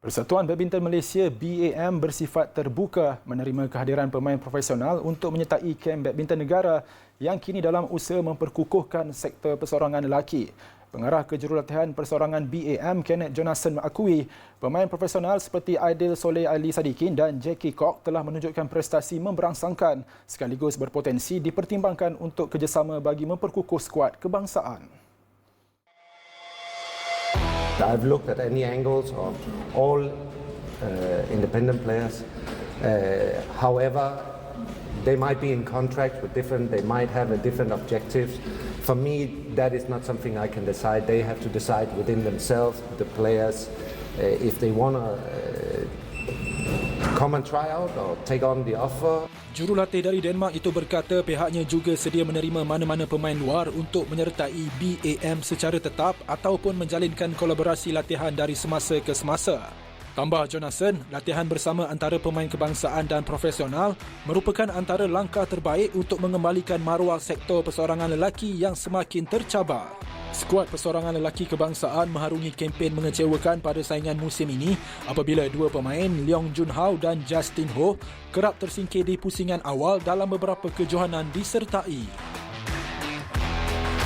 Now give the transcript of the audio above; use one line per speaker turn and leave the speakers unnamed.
Persatuan Badminton Malaysia BAM bersifat terbuka menerima kehadiran pemain profesional untuk menyertai kem badminton negara yang kini dalam usaha memperkukuhkan sektor persorangan lelaki. Pengarah kejurulatihan persorangan BAM Kenneth Jonathan mengakui pemain profesional seperti Aidil Soleh Ali Sadikin dan Jackie Kok telah menunjukkan prestasi memberangsangkan sekaligus berpotensi dipertimbangkan untuk kerjasama bagi memperkukuh skuad kebangsaan.
I've looked at any angles of all uh, independent players. Uh, however, they might be in contract with different, they might have a different objectives. For me, that is not something I can decide. They have to decide within themselves, the players, uh, if they want to uh, come and try out or take on the offer.
Jurulatih dari Denmark itu berkata pihaknya juga sedia menerima mana-mana pemain luar untuk menyertai BAM secara tetap ataupun menjalinkan kolaborasi latihan dari semasa ke semasa. Tambah Jonathan, latihan bersama antara pemain kebangsaan dan profesional merupakan antara langkah terbaik untuk mengembalikan maruah sektor persorangan lelaki yang semakin tercabar. Skuad persorangan lelaki kebangsaan mengharungi kempen mengecewakan pada saingan musim ini apabila dua pemain Leong Jun Hao dan Justin Ho kerap tersingkir di pusingan awal dalam beberapa kejohanan disertai.